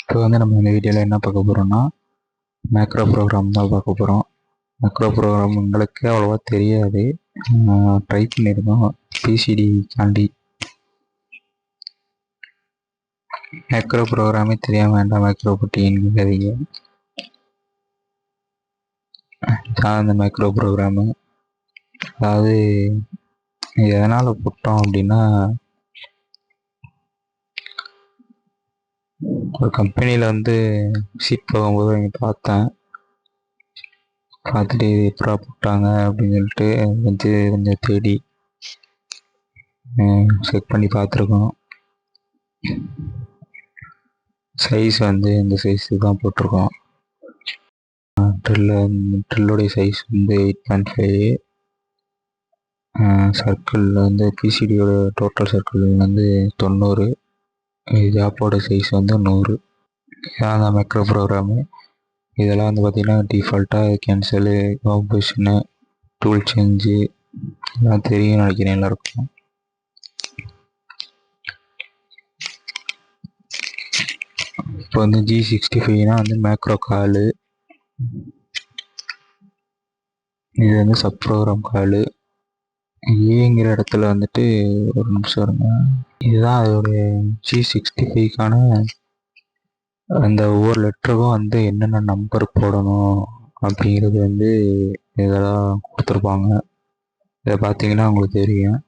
இப்போ வந்து நம்ம இந்த வீடியோவில் என்ன பார்க்க போகிறோம்னா மேக்ரோ ப்ரோக்ராம் தான் பார்க்க போகிறோம் மேக்ரோ ப்ரோக்ராம் எங்களுக்கு அவ்வளோவா தெரியாது. ட்ரை பண்ணியிருக்கோம் பிசிடி தாண்டி மேக்ரோ ப்ரோக்ராமே தெரியாம வேண்டாம். மேக்ரோ பட்டிங்கிறீங்க தான் அந்த மேக்ரோ ப்ரோக்ராமு அதாவது எதனால் போட்டோம் அப்படின்னா ஒரு கம்பெனியில் வந்து சீட் போகும்போது அங்கே பார்த்தேன். பார்த்துட்டு இது எப்படா போட்டாங்க அப்படின்னு சொல்லிட்டு வந்து கொஞ்சம் தேடி செக் பண்ணி பார்த்துருக்கோம். சைஸ் வந்து இந்த சைஸ் தான் போட்டிருக்கோம். ட்ரில்லு ட்ரில்லுடைய சைஸ் வந்து எயிட் பாயிண்ட் ஃபைவ் சர்க்கிள் வந்து பிசிடியோட டோட்டல் சர்க்கிள் வந்து தொண்ணூறு. இது ஜாப்போட சைஸ் வந்து நூறு. இதான் அந்த மைக்ரோ ப்ரோக்ராமு இதெல்லாம் வந்து பார்த்திங்கன்னா டிஃபால்ட்டாக கேன்சலு ஆப்ரேஷனு டூல் சேஞ்சு எல்லாம் தெரியும் நினைக்கிறேன் எல்லாருக்கும். இப்போ வந்து ஜி சிக்ஸ்டி ஃபைவ்னா வந்து மேக்ரோ காலு இது வந்து சப் ப்ரோக்ராம் காலு ஏங்கிற இடத்துல வந்துட்டு ஒரு நிமிஷம் இருங்க. இதுதான் அதோடைய ஜி சிக்ஸ்டி ஃபைவ்க்கான அந்த ஒவ்வொரு லெட்டருக்கும் வந்து என்னென்ன நம்பர் போடணும் அப்படிங்கிறது வந்து இதெல்லாம் கொடுத்துருப்பாங்க. இதை பார்த்தீங்கன்னா உங்களுக்கு தெரியும்.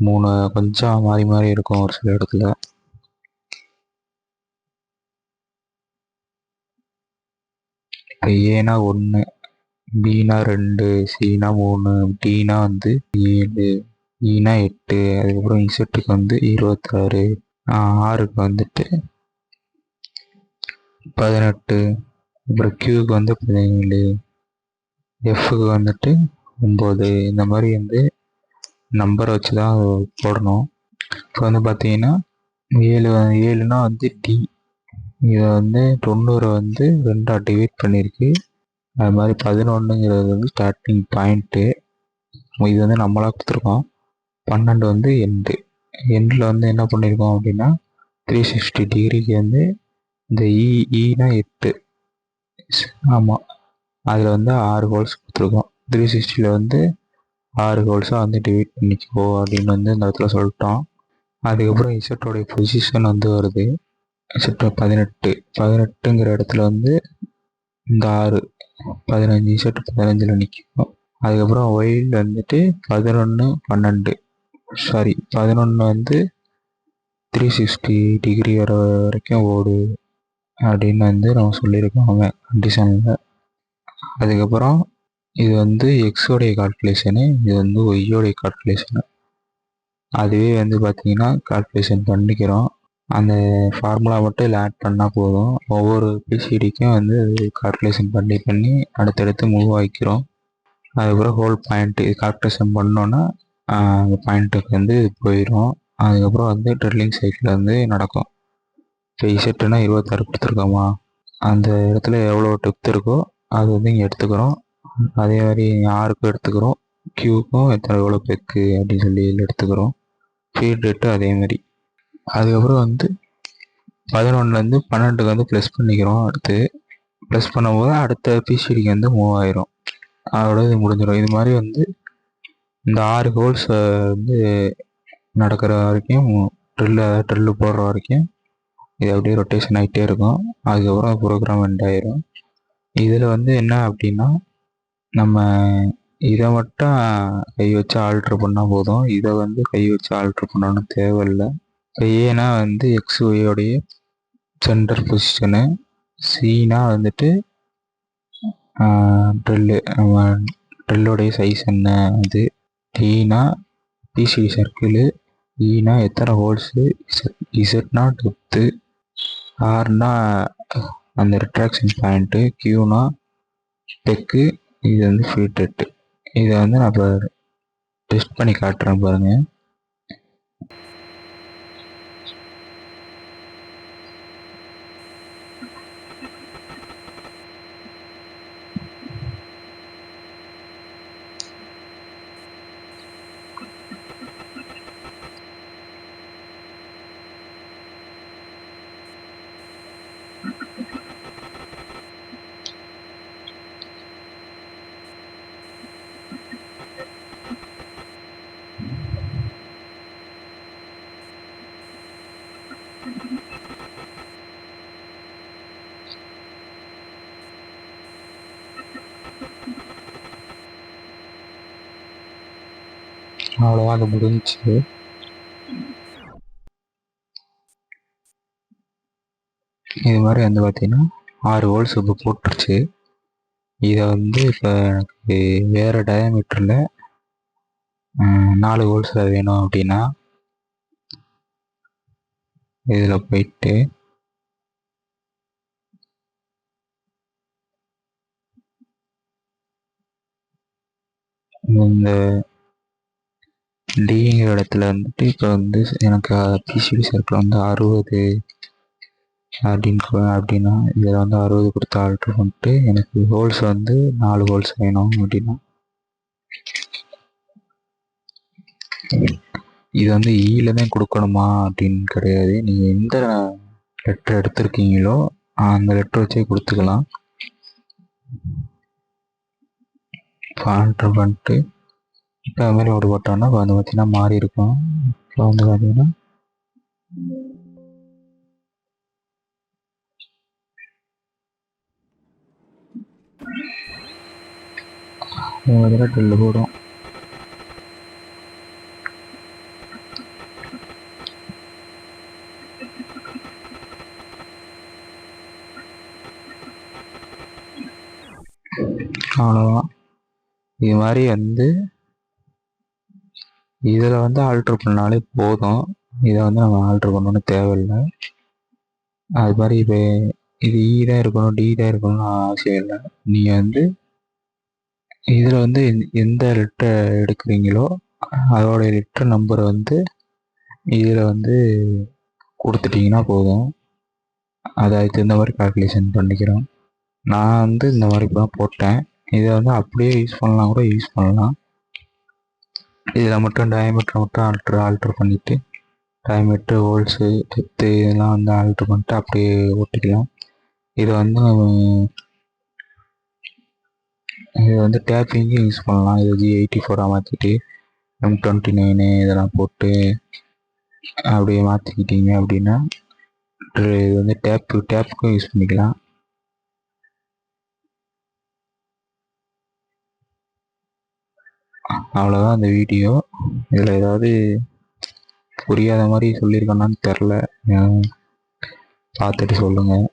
மூணு கொஞ்சம் மாறி மாறி இருக்கும் ஒரு சில இடத்துல. இப்போ ஏன்னா ஒன்று பீனா ரெண்டு சீனா மூணு டினா வந்து ஏழு ஈனா எட்டு அதுக்கப்புறம் இசட்டுக்கு வந்து இருபத்தாறு ஆறுக்கு வந்துட்டு பதினெட்டு அப்புறம் கியூக்கு வந்து பதினேழு எஃப்க்கு வந்துட்டு ஒம்பது இந்த மாதிரி வந்து நம்பரை வச்சு தான் போடணும். இப்போ வந்து பார்த்தீங்கன்னா ஏழு ஏழுனா வந்து டி இதை வந்து தொண்ணூறை வந்து ரெண்டாக டிவைட் பண்ணியிருக்கு. அது மாதிரி பதினொன்றுங்கிறது வந்து ஸ்டார்டிங் பாயிண்ட்டு இது வந்து நம்மளாக கொடுத்துருக்கோம். பன்னெண்டு வந்து எண்டு எண்டில் வந்து என்ன பண்ணியிருக்கோம் அப்படின்னா த்ரீ சிக்ஸ்டி டிகிரிக்கு வந்து இந்த e, e இ ஈனா எட்டு. ஆமாம் அதில் வந்து ஆறு ஹோல்ஸ் கொடுத்துருக்கோம். த்ரீ சிக்ஸ்டியில் வந்து ஆறு ஹோல்ஸாக வந்து டிவைட் பண்ணிக்கோ அப்படின்னு வந்து இந்த இடத்துல சொல்லிட்டோம். அதுக்கப்புறம் இசட்டோடைய பொசிஷன் வந்து வருது. இசட்டு பதினெட்டு. பதினெட்டுங்கிற இடத்துல வந்து இந்த ஆறு. பதினஞ்சு ஷர்ட் பதினஞ்சில் நிற்கும் அதுக்கப்புறம் ஒயில் வந்துட்டு பதினொன்று பன்னெண்டு. சாரி பதினொன்று வந்து த்ரீ சிக்ஸ்டி டிகிரி வர வரைக்கும் ஓடு அப்படின்னு வந்து நம்ம சொல்லியிருக்கோம் கண்டிஷனில் அதுக்கப்புறம் இது வந்து எக்ஸோடைய கால்குலேஷனு இது வந்து ஒய்யோடைய கால்குலேஷனு அதுவே வந்து பார்த்திங்கன்னா கால்குலேஷன் பண்ணிக்கிறோம். அந்த ஃபார்முலா மட்டும் இதில் ஆட் பண்ணால் போதும். ஒவ்வொரு பிசிடிக்கும் வந்து கால்குலேஷன் பண்ணி பண்ணி அடுத்தடுத்து மூவ் ஆகிக்கிறோம் அதுக்கப்புறம் ஹோல் பாயிண்ட்டு கால்குலேஷன் பண்ணோன்னா அந்த பாயிண்ட்டுக்கு வந்து போயிடும் அதுக்கப்புறம் வந்து ட்ரில்லிங் சைக்கிள் வந்து நடக்கும். இப்போ இசட்டுனா இருபத்தாறு கொடுத்துருக்கோமா? அந்த இடத்துல எவ்வளோ டெப்த் இருக்கோ அது வந்து இங்கே எடுத்துக்கிறோம். அதே மாதிரி ஆறுக்கும் எடுத்துக்கிறோம். கியூக்கும் எத்தனை எவ்வளோ பெக்கு அப்படின்னு சொல்லி எடுத்துக்கிறோம். ஃபீட் ரேட்டு அதே மாதிரி. அதுக்கப்புறம் வந்து பதினொன்றுலேருந்து பன்னெண்டுக்கு வந்து ப்ளஸ் பண்ணிக்கிறோம். அடுத்து ப்ளஸ் பண்ணும்போது அடுத்த பிசிடிக்கு வந்து மூவ் ஆயிரும். அதோட இது முடிஞ்சிடும் இது மாதிரி வந்து இந்த ஆறு ஹோல்ஸ் வந்து நடக்கிற வரைக்கும் ட்ரில்லு ட்ரில்லு போடுற வரைக்கும் இது அப்படியே ரொட்டேஷன் ஆகிட்டே இருக்கும். அதுக்கப்புறம் ப்ரோக்ராம் எண்ட் ஆயிரும். இதில் வந்து என்ன அப்படின்னா நம்ம இதை மட்டும் கை வச்சு ஆல்ட்ரு பண்ணால் போதும். இதை வந்து கை வச்சு ஆல்ட்ரு பண்ணணும்னு தேவையில்லை. ஏனா வந்து எக்ஸ் ஒய்யோடைய சென்டர் பொசிஷனு சீனா வந்துட்டு ட்ரில்லு நம்ம ட்ரில்லோடைய சைஸ் என்ன அது டீனா பிசிடி சர்க்கிளு ஈனா எத்தனை ஹோல்ஸு இசட் இசட்னா டெப்த்து ஆர்னா அந்த ரிட்ராக்ஷன் பாயிண்ட்டு கியூனா டெக்கு இது வந்து ஃபீட் இதை வந்து நான் இப்போ டெஸ்ட் பண்ணி காட்டுறேன் பாருங்கள் அவ்வளோவா அது முடிஞ்சு இது மாதிரி வந்து பார்த்திங்கன்னா ஆறு ஹோல்ஸ் இப்போ போட்டுருச்சு. இதை வந்து இப்போ எனக்கு வேறு டயாமீட்டரில் நாலு ஹோல்ஸில் வேணும் அப்படின்னா இதில் போயிட்டு இந்த டிங்கிற இடத்துல வந்துட்டு இப்போ வந்து எனக்கு பிசிடி சர்க்கிள் வந்து அறுபது அப்படின்னு அப்படின்னா இதில் வந்து அறுபது கொடுத்து ஆல்ட்ரு பண்ணிட்டு எனக்கு ஹோல்ஸ் வந்து நாலு ஹோல்ஸ் வேணும் அப்படின்னா. இது வந்து e ஈல தான் கொடுக்கணுமா அப்படின்னு கிடையாது. நீங்கள் எந்த லெட்டர் எடுத்திருக்கீங்களோ அந்த லெட்டர் வச்சே கொடுத்துக்கலாம். இப்போ ஆல்ட்ரு பண்ணிட்டு இப்போ அது மாதிரி ஒரு போட்டோம்னா இப்போ வந்து பார்த்தீங்கன்னா மாறி இருக்கும். இப்போ வந்து பார்த்தீங்கன்னா இதில் போடும். அவ்வளோதான் இது மாதிரி வந்து இதில் வந்து ஆல்ட்ரு பண்ணாலே போதும். இதை வந்து நம்ம ஆல்ட்ரு பண்ணணும்னு தேவையில்லை. அது மாதிரி இப்போ இது e ஈ தான் இருக்கணும் டி தான் இருக்கணும்னு அவசியம் இல்லை. நீங்கள் வந்து இதில் வந்து எந்த லெட்டர் எடுக்கிறீங்களோ அதோடைய லெட்டர் நம்பரை வந்து இதில் வந்து கொடுத்துட்டிங்கன்னா போதும். அதை அதுக்கு தகுந்த மாதிரி கால்குலேஷன் பண்ணிக்கிறோம். நான் வந்து இந்த மாதிரி தான் போட்டேன். இதை வந்து அப்படியே யூஸ் பண்ணலாம் கூட யூஸ் பண்ணலாம். இதில் மட்டும் டயமீட்டர் மட்டும் ஆல்ட்ரு ஆல்ட்ரு பண்ணிவிட்டு டயமீட்ரு ஹோல்ஸு டெப்த்து இதெல்லாம் வந்து ஆல்ட்ரு பண்ணிட்டு அப்படியே ஓட்டிக்கலாம் இது வந்து இது வந்து டேப்பிங்கும் யூஸ் பண்ணலாம். இது ஜி எயிட்டி ஃபோராக மாற்றிட்டு எம் டுவெண்ட்டி நைனு இதெல்லாம் போட்டு அப்படியே மாற்றிக்கிட்டீங்க அப்படின்னா இது வந்து டேப்பு டேப்புக்கும் யூஸ் பண்ணிக்கலாம். அவ்வளோதான் அந்த வீடியோ. இதில் ஏதாவது புரியாத மாதிரி சொல்லியிருக்கேனான்னு தெரில பார்த்துட்டு சொல்லுங்கள்